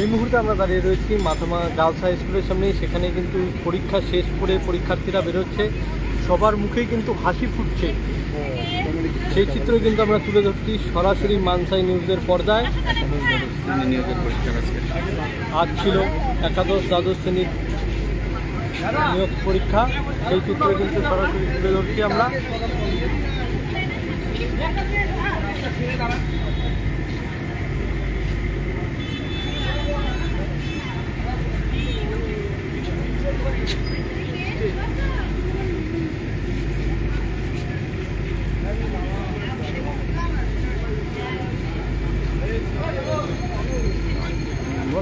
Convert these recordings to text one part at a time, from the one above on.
এই মুহূর্তে আমরা দাঁড়িয়ে রয়েছি মাথামা গার্লস হাই স্কুলের সামনে সেখানে কিন্তু পরীক্ষা শেষ করে পরীক্ষার্থীরা বেরোচ্ছে। সবার মুখেই কিন্তু হাসি ফুটছে। সেই চিত্র কিন্তু আমরা তুলে ধরছি সরাসরি মানসাই নিউজের পর্দায়। আজ ছিল একাদশ দ্বাদশ শ্রেণির নিয়োগ পরীক্ষা। সেই চিত্র কিন্তু সরাসরি তুলে ধরছি আমরা।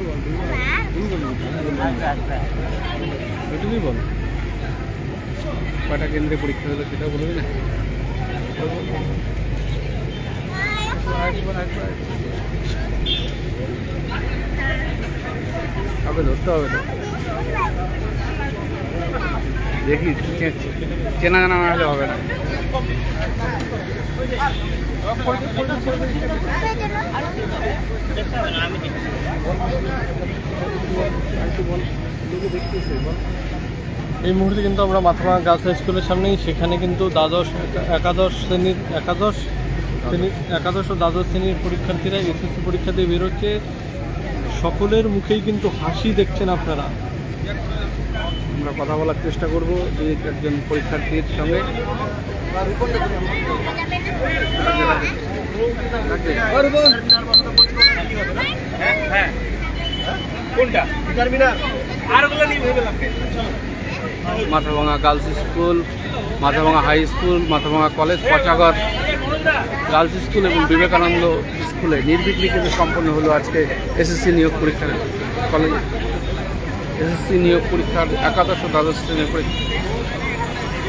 বল বল। কটা কেন্দ্রে পরীক্ষা হলো সেটাও বলবি না। কাউকে ধরতে হবে তো। দেখি, চেনা জানা না হলে হবে না। এই মুহূর্তে কিন্তু আমরা মাথামা গার্লস হাই স্কুলের সামনেই, সেখানে কিন্তু দ্বাদশ, একাদশ শ্রেণির একাদশ শ্রেণির একাদশ ও দ্বাদশ শ্রেণির পরীক্ষার্থীরা এসএসসি পরীক্ষা দিয়ে বেরোচ্ছে। সকলের মুখেই কিন্তু হাসি দেখছেন আপনারা। আমরা কথা বলার চেষ্টা করব যে একজন পরীক্ষার্থীর সঙ্গে। Mathabhanga girls school Mathabhanga high school Mathabhanga college Pachagarh girls school এবং বিবেকানন্দ স্কুলে নির্বিঘ্নে কিন্তু সম্পন্ন হলো আজকে এসএসসি নিয়োগ পরীক্ষার কলেজ এসএসসি নিয়োগ পরীক্ষার একাদশ দ্বাদশ শ্রেণির পরীক্ষা।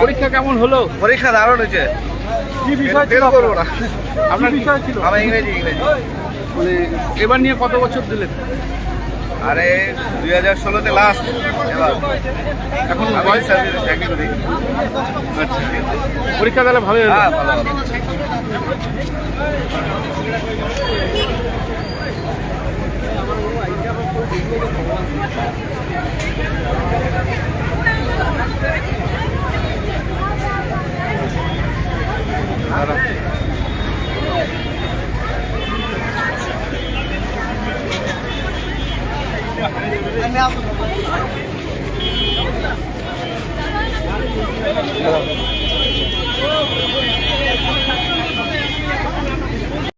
পরীক্ষা কেমন হলো? পরীক্ষা দারুণ হয়েছে। কি বিষয় ছিল করব না। আপনার? বিষয় ছিল? আমার ইংরেজি ইংরেজি। মানে এবার নিয়ে কত বছর দিলেন? আরে দুই হাজার ষোলোতে লাস্ট এবার। এখন বয়স সার্ভিসে চাকরি করি। আচ্ছা পরীক্ষা তাহলে ভালোই হলো। হ্যাঁ ভালো ভালো। দাঁড়াও। Hello.